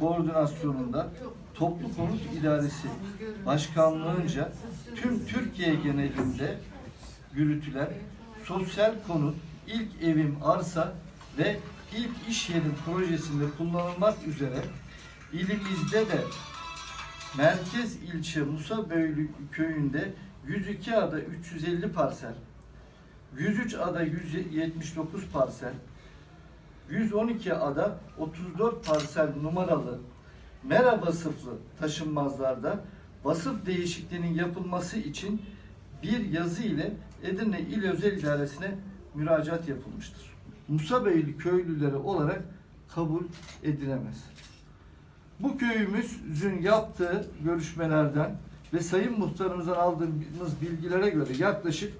koordinasyonunda Toplu Konut İdaresi Başkanlığınca tüm Türkiye genelinde yürütülen sosyal konut, ilk evim arsa ve ilk iş yerim projesinde kullanılmak üzere ilimizde de Merkez ilçe Musa Böylü köyünde 102 ada 350 parsel, 103 ada 179 parsel, 112 ada 34 parsel numaralı mera vasıflı taşınmazlarda vasıf değişikliğinin yapılması için bir yazı ile Edirne İl Özel İdaresi'ne müracaat yapılmıştır. Musabeyli köylüleri olarak kabul edilemez. Bu köyümüzün yaptığı görüşmelerden ve Sayın Muhtarımızdan aldığımız bilgilere göre yaklaşık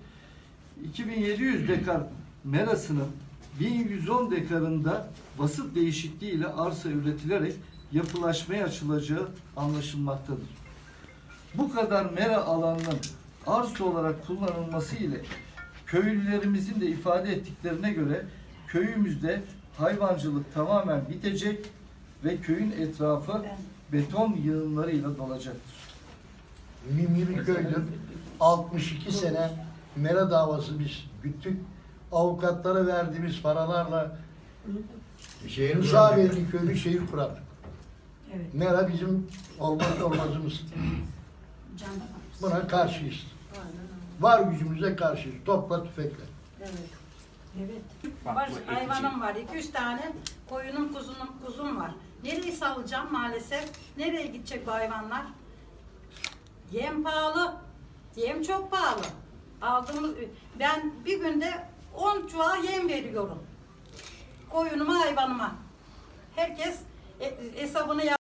2700 dekar merasının 1110 dekarında vasıf değişikliği ile arsa üretilerek yapılaşmaya açılacağı anlaşılmaktadır. Bu kadar mera alanının arsa olarak kullanılması ile köylülerimizin de ifade ettiklerine göre köyümüzde hayvancılık tamamen bitecek ve köyün etrafı beton yığınlarıyla dolacaktır. Mimiri köydür. 62 sene mera davası biz güttük. Avukatlara verdiğimiz paralarla Şehir Musaveli köylü şehir kurardık. Evet. Mera bizim olmazsa olmazımız. Buna karşıyız. Var gücümüze karşıyız. Topla tüfekle. Evet. Evet. Bak, var, hayvanım var. 200 tane koyunum, kuzunum, kuzum var. Nereyi salacağım maalesef? Nereye gidecek bu hayvanlar? Yem pahalı. Yem çok pahalı. Aldığımız ben bir günde 10 çuval yem veriyorum. Koyunuma, hayvanıma. Herkes e- hesabını yap.